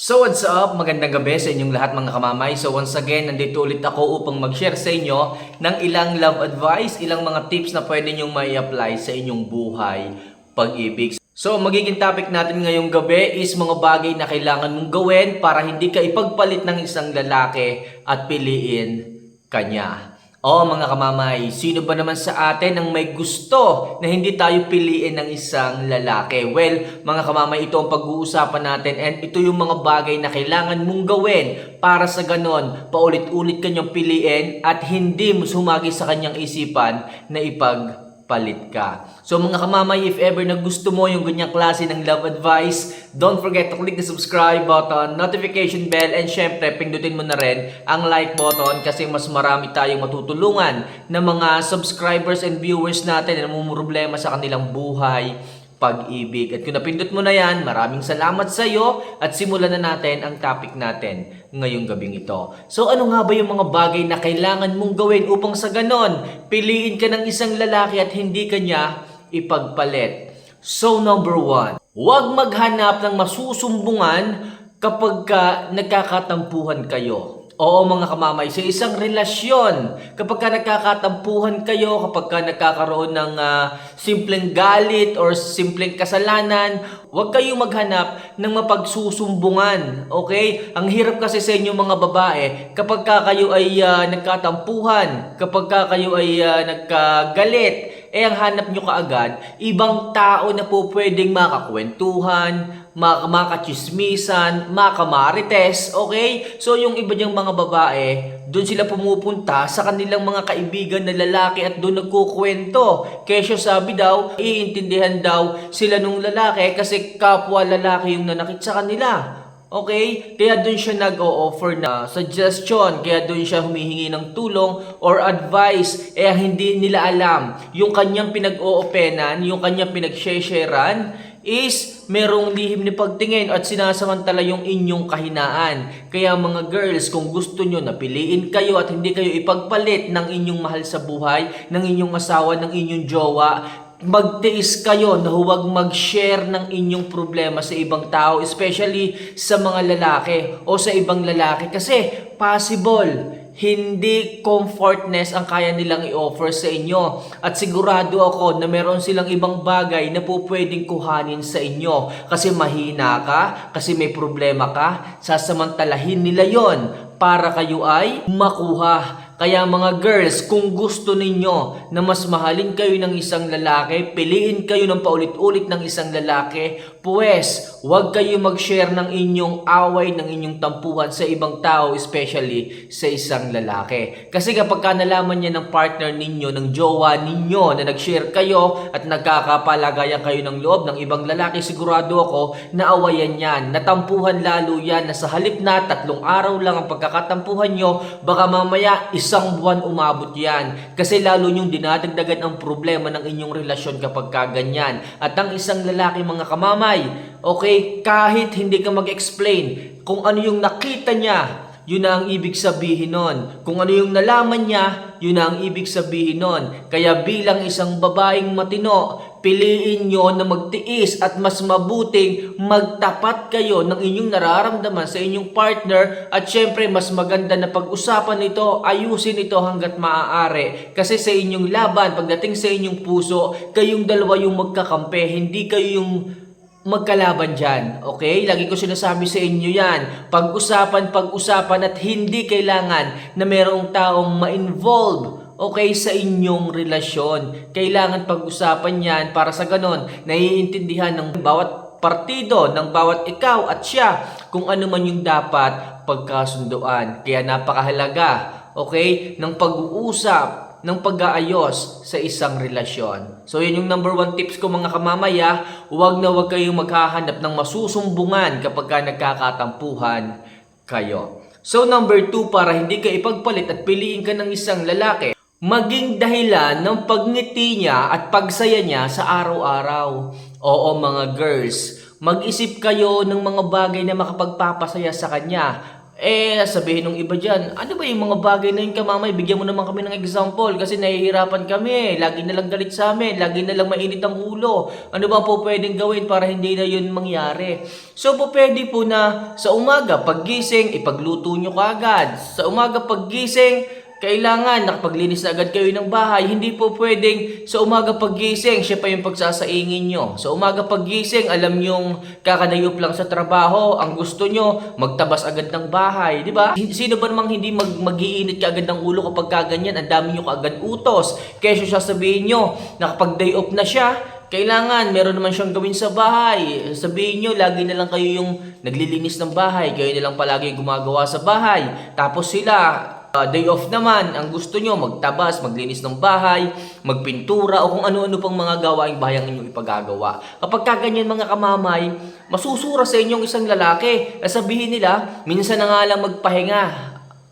So what's up? Magandang gabi sa inyong lahat mga kamamay. So once again, nandito ulit ako upang mag-share sa inyo ng ilang love advice, ilang mga tips na pwede nyong mai apply sa inyong buhay pag-ibig. So magiging topic natin ngayong gabi is mga bagay na kailangan mong gawin para hindi ka ipagpalit ng isang lalaki at piliin kanya. O mga kamamay, sino ba naman sa atin ang may gusto na hindi tayo piliin ng isang lalaki? Well, mga kamamay, ito ang pag-uusapan natin and ito yung mga bagay na kailangan mong gawin para sa ganon, paulit-ulit kanyang piliin at hindi mo sumagi sa kanyang isipan na ipagpalit ka. So mga kamamay, if ever na gusto mo yung ganyang klase ng love advice, don't forget to click the subscribe button, notification bell, and syempre, pindutin mo na rin ang like button kasi mas marami tayong matutulungan ng mga subscribers and viewers natin na namumroblema sa kanilang buhay pag-ibig. At kung napindot mo na yan, maraming salamat sa iyo at simulan na natin ang topic natin ngayong gabing ito. So ano nga ba yung mga bagay na kailangan mong gawin upang sa ganon, piliin ka ng isang lalaki at hindi kanya ipagpalit? So number one, huwag maghanap ng masusumbungan kapag ka nagkakatampuhan kayo. Oo mga kamamay, sa isang relasyon, kapag ka nagkakatampuhan kayo, kapag ka nagkakaroon ng ah, simpleng galit or simpleng kasalanan, huwag kayong maghanap ng mapagsusumbungan. Okay? Ang hirap kasi sa inyo mga babae, kapag ka kayo ay ah, nagkatampuhan, kapag ka kayo ay ah, nagkagalit, eh ang hanap nyo kaagad, ibang tao na po pwedeng makakwentuhan, mak makachismisan, makamarites, okay? So yung iba niyang mga babae, doon sila pumupunta sa kanilang mga kaibigan na lalaki at doon nagkukwento. Kesyo sabi daw, iintindihan daw sila nung lalaki kasi kapwa lalaki yung nanakit sa kanila. Okay? Kaya doon siya nag-o-offer na suggestion, kaya doon siya humihingi ng tulong or advice. Eh hindi nila alam yung kanyang pinag-oopenan, yung kanyang pinag-sharean is merong lihim ni pagtingin at sinasamantala yung inyong kahinaan. Kaya mga girls, kung gusto nyo na piliin kayo at hindi kayo ipagpalit ng inyong mahal sa buhay, ng inyong asawa, ng inyong jowa, magtiis kayo na huwag mag-share ng inyong problema sa ibang tao, especially sa mga lalaki o sa ibang lalaki. Kasi possible, hindi comfortness ang kaya nilang i-offer sa inyo. At sigurado ako na meron silang ibang bagay na po pwedeng kuhanin sa inyo. Kasi mahina ka, kasi may problema ka, sasamantalahin nila yon para kayo ay makuha. Kaya mga girls, kung gusto ninyo na mas mahalin kayo ng isang lalaki, piliin kayo ng paulit-ulit ng isang lalaki, pues huwag kayo mag-share ng inyong away, ng inyong tampuhan sa ibang tao, especially sa isang lalaki. Kasi kapag ka nalaman niya ng partner ninyo, ng jowa ninyo na nag-share kayo at nagkakapalagayan kayo ng loob ng ibang lalaki, sigurado ako na awayan yan, natampuhan lalo yan, na sa halip na tatlong araw lang ang pagkakatampuhan nyo, baka mamaya isang buwan umabot yan. Kasi lalo nyong dinadagdagan ang problema ng inyong relasyon kapag kaganyan. At ang isang lalaki mga kamamay, okay, kahit hindi ka mag-explain kung ano yung nakita niya, yun na ang ibig sabihin nun. Kung ano yung nalaman niya, yun na ang ibig sabihin nun. Kaya bilang isang babaeng matino, piliin nyo na magtiis at mas mabuting magtapat kayo ng inyong nararamdaman sa inyong partner at syempre mas maganda na pag-usapan ito, ayusin ito hanggat maaari. Kasi sa inyong laban, pagdating sa inyong puso, kayong dalawa yung magkakampi, hindi kayo yung magkalaban dyan. Okay? Lagi ko sinasabi sa inyo yan. Pag-usapan, pag-usapan at hindi kailangan na merong taong ma-involve okay sa inyong relasyon. Kailangan pag-usapan yan para sa ganon, naiintindihan ng bawat partido, ng bawat ikaw at siya kung ano man yung dapat pagkasunduan. Kaya napakahalaga, okay, ng pag-uusap ng pag-aayos sa isang relasyon. So yun yung number one tips ko mga kamamaya, huwag na huwag kayong maghahanap ng masusumbungan kapag ka nagkakatampuhan kayo. So number two, para hindi ka ipagpalit at piliin ka ng isang lalaki, maging dahilan ng pagngiti niya at pagsaya niya sa araw-araw. Oo mga girls, mag-isip kayo ng mga bagay na makapagpapasaya sa kanya. Eh, sabihin ng iba dyan, ano ba yung mga bagay na yun kamamay? Bigyan mo naman kami ng example kasi nahihirapan kami. Lagi na lang galit sa amin. Lagi na lang mainit ang ulo. Ano ba po pwedeng gawin para hindi na yun mangyari? So po pwede po na sa umaga, paggising, ipagluto nyo kaagad. Sa umaga, paggising, kailangan nakapaglinis na agad kayo ng bahay. Hindi po pwedeng sa umaga paggising, siya pa yung pagsasaingin nyo. Sa umaga paggising, alam nyong kakadayop lang sa trabaho. Ang gusto nyo, magtabas agad ng bahay. Di ba? Sino ba namang hindi mag magiinit ka agad ng ulo kapag kaganyan? Ang dami nyo kaagad utos. Kaya siya sabihin nyo, nakapag-day off na siya, kailangan, meron naman siyang gawin sa bahay. Sabihin nyo, lagi na lang kayo yung naglilinis ng bahay. Kayo na lang palagi gumagawa sa bahay. Tapos sila, uh, day off naman, ang gusto nyo, magtabas, maglinis ng bahay, magpintura, o kung ano-ano pang mga gawaing bahay ang inyong ipagagawa. Kapag kaganyan mga kamamay, masusura sa inyong isang lalaki. Sabihin nila, minsan na nga lang magpahinga.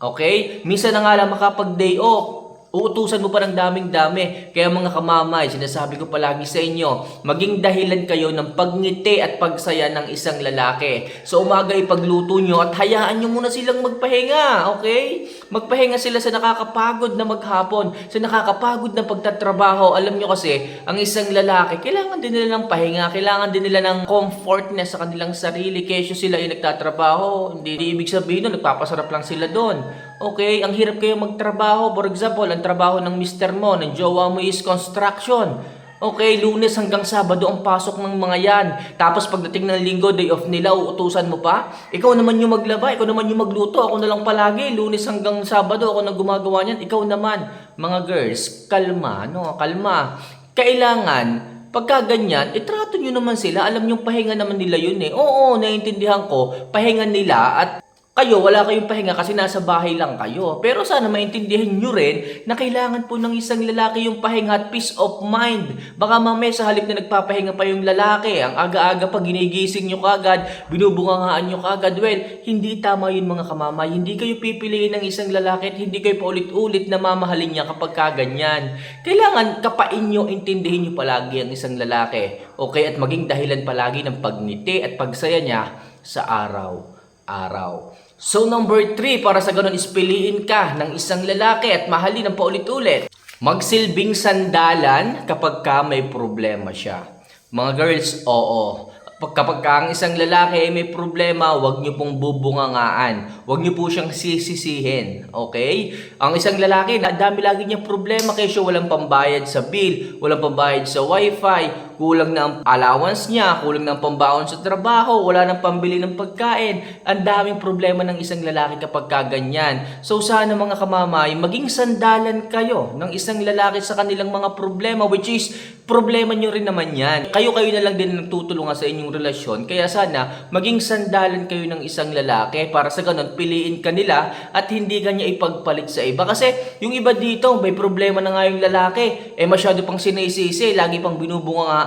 Okay? Minsan na nga lang makapag-day off. Uutusan mo pa ng daming-dami. Kaya mga kamamay, sinasabi ko palagi sa inyo, maging dahilan kayo ng pagngiti at pagsaya ng isang lalaki. So umaga ipagluto nyo at hayaan nyo muna silang magpahinga. Okay? Magpahinga sila sa nakakapagod na maghapon, sa nakakapagod na pagtatrabaho. Alam nyo kasi, ang isang lalaki, kailangan din nila ng pahinga, kailangan din nila ng comfortness sa kanilang sarili. Kesyo sila ay nagtatrabaho, hindi, hindi ibig sabihin nun, nagpapasarap lang sila doon. Okay, ang hirap kayo magtrabaho. For example, ang trabaho ng mister mo, ng jowa mo is construction. Okay, lunes hanggang sabado ang pasok ng mga yan. Tapos pagdating ng linggo, day off nila, uutusan mo pa. Ikaw naman yung maglaba, ikaw naman yung magluto. Ako na lang palagi, lunes hanggang sabado, ako na gumagawa niyan. Ikaw naman, mga girls, kalma, no? Kalma. Kailangan, pagka ganyan, itrato nyo naman sila. Alam nyo, pahinga naman nila yun eh. Oo, naiintindihan ko, pahinga nila at kayo, wala kayong pahinga kasi nasa bahay lang kayo. Pero sana maintindihan nyo rin na kailangan po ng isang lalaki yung pahinga at peace of mind. Baka mamaya sa halip na nagpapahinga pa yung lalaki, ang aga-aga pa ginigising nyo kagad, binubungangaan nyo kagad. Well, hindi tama yun mga kamamay. Hindi kayo pipiliin ng isang lalaki at hindi kayo paulit-ulit na mamahalin niya kapag kaganyan. Kailangan kapain nyo, intindihin nyo palagi ang isang lalaki. Okay? At maging dahilan palagi ng pagngiti at pagsaya niya sa araw-araw. So number 3, para sa ganun is piliin ka ng isang lalaki at mahalin ng paulit-ulit. Magsilbing sandalan kapag ka may problema siya. Mga girls, oo. Pag- Kapag ka ang isang lalaki ay may problema, huwag niyo pong bubungangaan. Huwag niyo po siyang sisisihin. Okay? Ang isang lalaki, dami lagi niyang problema kesyo walang pambayad sa bill, walang pambayad sa wifi, kulang na ang allowance niya, kulang na ang pambaon sa trabaho, wala nang pambili ng pagkain. Ang daming problema ng isang lalaki kapag kaganyan. So sana mga kamamay, maging sandalan kayo ng isang lalaki sa kanilang mga problema which is problema nyo rin naman yan. Kayo-kayo na lang din nagtutulungan sa inyong relasyon. Kaya sana, maging sandalan kayo ng isang lalaki para sa ganun, piliin ka nila at hindi ka niya ipagpalit sa iba. Kasi yung iba dito, may problema na nga yung lalaki. Eh masyado pang sinisisi, lagi pang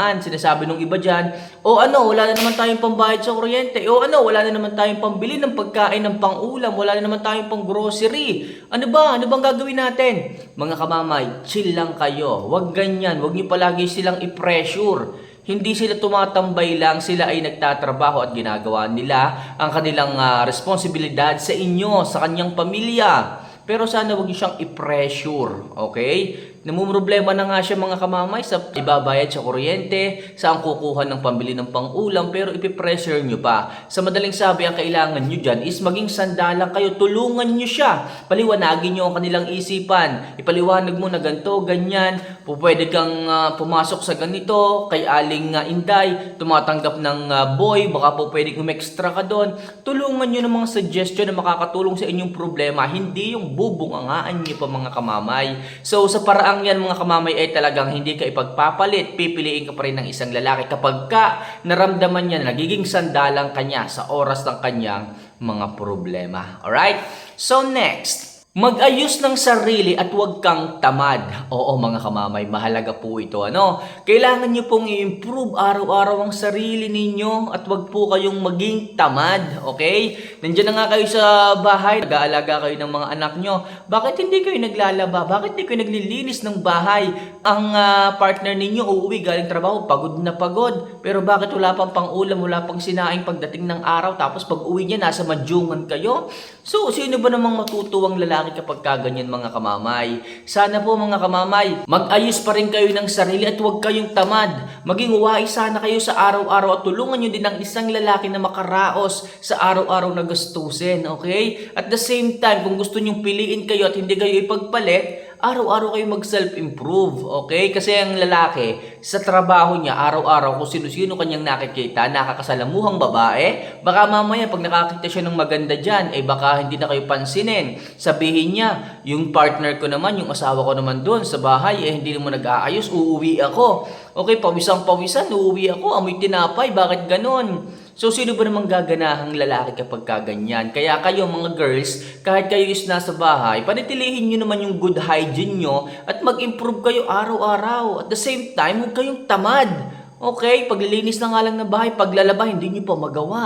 binubungangaan. Sinasabi ng iba dyan, o ano, wala na naman tayong pambayad sa kuryente. O ano, wala na naman tayong pambili ng pagkain ng pangulam. Wala na naman tayong pang grocery. Ano ba? Ano bang gagawin natin? Mga kamamay, chill lang kayo. Huwag ganyan. Huwag niyo palagi silang i-pressure. Hindi sila tumatambay lang, sila ay nagtatrabaho at ginagawa nila ang kanilang ah, responsibilidad sa inyo, sa kanyang pamilya. Pero sana wag niyo siyang i-pressure, okay? Namumroblema na nga siya mga kamamay sa ibabayad sa kuryente, sa ang kukuha ng pambili ng pangulam, pero ipipressure nyo pa. Sa madaling sabi, ang kailangan nyo dyan is maging sandalan kayo, tulungan nyo siya. Paliwanagin nyo ang kanilang isipan. Ipaliwanag mo na ganito, ganyan, pwede kang ah, pumasok sa ganito, kay Aling ah, Inday, tumatanggap ng ah, boy, baka po pwede umextra ka doon. Tulungan nyo ng mga suggestion na makakatulong sa inyong problema, hindi yung bubungangaan nyo pa mga kamamay. So sa paraang yan mga kamamay ay talagang hindi ka ipagpapalit, pipiliin ka pa rin ng isang lalaki kapag ka naramdaman niya na nagiging sandalang kanya sa oras ng kanyang mga problema. Alright? So next, Mag-ayos ng sarili at huwag kang tamad. Oo mga kamamay, mahalaga po ito. Ano? Kailangan nyo pong i-improve araw-araw ang sarili ninyo at huwag po kayong maging tamad. Okay? Nandiyan na nga kayo sa bahay, nag-aalaga kayo ng mga anak nyo. Bakit hindi kayo naglalaba? Bakit hindi kayo naglilinis ng bahay? Ang ah, partner ninyo uuwi galing trabaho, pagod na pagod. Pero bakit wala pang pang-ulam, wala pang sinaing pagdating ng araw, tapos pag uwi niya, nasa madyungan kayo? So, sino ba namang matutuwang lalaki kapag kaganyan mga kamamay? Sana po mga kamamay, mag-ayos pa rin kayo ng sarili at huwag kayong tamad. Maging wise sana kayo sa araw-araw at tulungan nyo din ang isang lalaki na makaraos sa araw-araw na gastusin, okay? At the same time, kung gusto nyong piliin kayo at hindi kayo ipagpalit, araw-araw kayo mag-self-improve, okay? Kasi ang lalaki, sa trabaho niya, araw-araw, kung sino-sino kanyang nakikita, nakakasalamuhang babae, baka mamaya pag nakakita siya ng maganda dyan, eh baka hindi na kayo pansinin. Sabihin niya, yung partner ko naman, yung asawa ko naman doon sa bahay, eh hindi naman nag-aayos, uuwi ako. Okay, pawisang-pawisan, uuwi ako, amoy tinapay, bakit ganon? So, sino ba namang gaganahang lalaki kapag kaganyan? Kaya kayo mga girls, kahit kayo is nasa bahay, panitilihin nyo naman yung good hygiene nyo at mag-improve kayo araw-araw. At the same time, huwag kayong tamad. Okay? Paglilinis na nga lang ng bahay, paglalaba, hindi nyo pa magawa.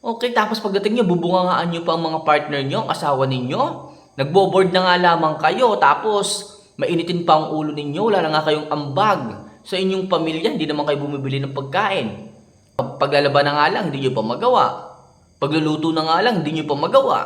Okay, tapos pagdating nyo, bubungangaan nyo pa ang mga partner nyo, ang asawa ninyo. Nagbo-board na nga lamang kayo, tapos mainitin pa ang ulo ninyo, wala na nga kayong ambag sa inyong pamilya, hindi naman kayo bumibili ng pagkain. Paglalaba na nga lang, hindi nyo pa magawa. Pagluluto na nga lang, hindi nyo pa magawa.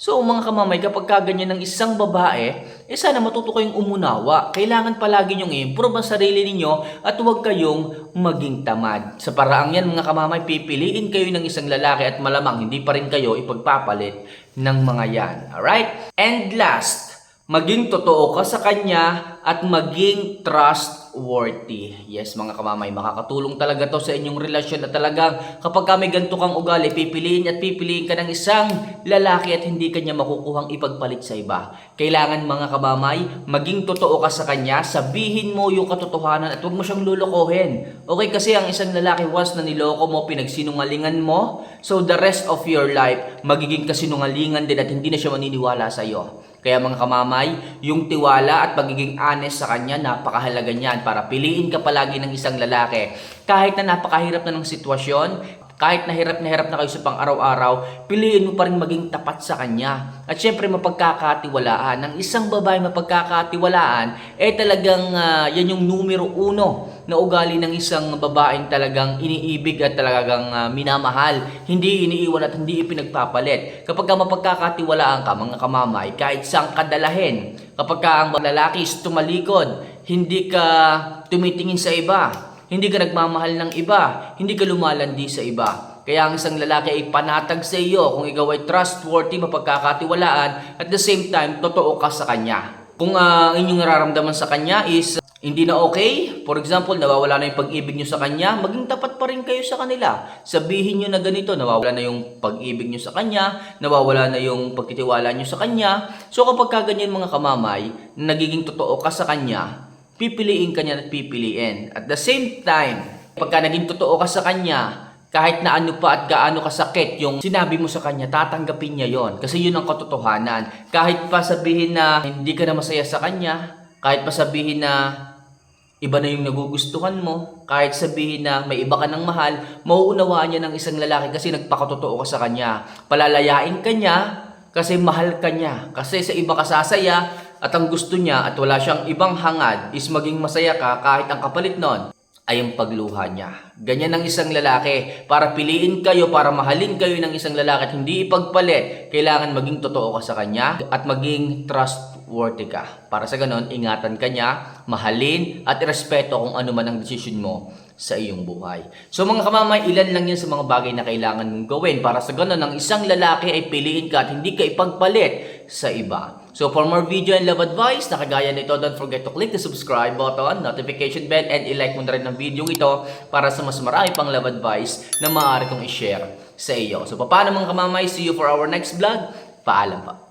So mga kamamay, kapag kaganyan ng isang babae, eh sana matuto kayong umunawa. Kailangan palagi nyong i-improve ang sarili ninyo at huwag kayong maging tamad. Sa paraang yan mga kamamay, pipiliin kayo ng isang lalaki at malamang hindi pa rin kayo ipagpapalit ng mga yan. Alright? And last, maging totoo ka sa kanya at maging trustworthy. Yes, mga kamamay, makakatulong talaga to sa inyong relasyon at talagang kapag kami ganito kang ugali, pipiliin at pipiliin ka ng isang lalaki at hindi kanya makukuhang ipagpalit sa iba. Kailangan mga kamamay, maging totoo ka sa kanya, sabihin mo yung katotohanan at huwag mo siyang lulukohin. Okay, kasi ang isang lalaki once na niloko mo, pinagsinungalingan mo, so the rest of your life, magiging kasinungalingan din at hindi na siya maniniwala sa iyo. Kaya mga kamamay, yung tiwala at pagiging honest sa kanya, napakahalaga niyan para piliin ka palagi ng isang lalaki. Kahit na napakahirap na ng sitwasyon, kahit na hirap na hirap na kayo sa pang-araw-araw, piliin mo pa rin maging tapat sa kanya. At syempre, mapagkakatiwalaan. Ang isang babae mapagkakatiwalaan, eh talagang ah, yan yung numero uno na ugali ng isang babaeng talagang iniibig at talagang ah, minamahal. Hindi iniiwan at hindi ipinagpapalit. Kapag ka mapagkakatiwalaan ka, mga kamamay, kahit saan kadalahin, kapag ka ang lalaki is tumalikod, hindi ka tumitingin sa iba, hindi ka nagmamahal ng iba, hindi ka lumalandi sa iba. Kaya ang isang lalaki ay panatag sa iyo kung ikaw ay trustworthy, mapagkakatiwalaan, at the same time, totoo ka sa kanya. Kung ah, ang inyong nararamdaman sa kanya is hindi na okay, for example, nawawala na yung pag-ibig nyo sa kanya, maging tapat pa rin kayo sa kanila. Sabihin nyo na ganito, nawawala na yung pag-ibig nyo sa kanya, nawawala na yung pagtitiwala nyo sa kanya. So kapag kaganyan mga kamamay, nagiging totoo ka sa kanya, pipiliin ka niya at pipiliin. At the same time, pagka naging totoo ka sa kanya, kahit na ano pa at gaano kasakit yung sinabi mo sa kanya, tatanggapin niya yon Kasi yun ang katotohanan. Kahit pa sabihin na hindi ka na masaya sa kanya, kahit pa sabihin na iba na yung nagugustuhan mo, kahit sabihin na may iba ka ng mahal, mauunawaan niya ng isang lalaki kasi nagpakatotoo ka sa kanya. Palalayain ka niya kasi mahal ka niya. Kasi sa iba ka sasaya at ang gusto niya at wala siyang ibang hangad is maging masaya ka kahit ang kapalit nun ay ang pagluha niya. Ganyan ang isang lalaki. Para piliin kayo, para mahalin kayo ng isang lalaki at hindi ipagpalit, kailangan maging totoo ka sa kanya at maging trustworthy ka. Para sa ganon, ingatan ka niya, mahalin at irespeto kung ano man ang desisyon mo sa iyong buhay. So mga kamamay, ilan lang yan sa mga bagay na kailangan mong gawin para sa ganon, ang isang lalaki ay piliin ka at hindi ka ipagpalit sa iba. So for more video and love advice na kagaya nito, don't forget to click the subscribe button, notification bell, and i-like mo na rin ang video ito para sa mas marami pang love advice na maaari kong i-share sa iyo. So paano mga kamamay, see you for our next vlog. Paalam pa.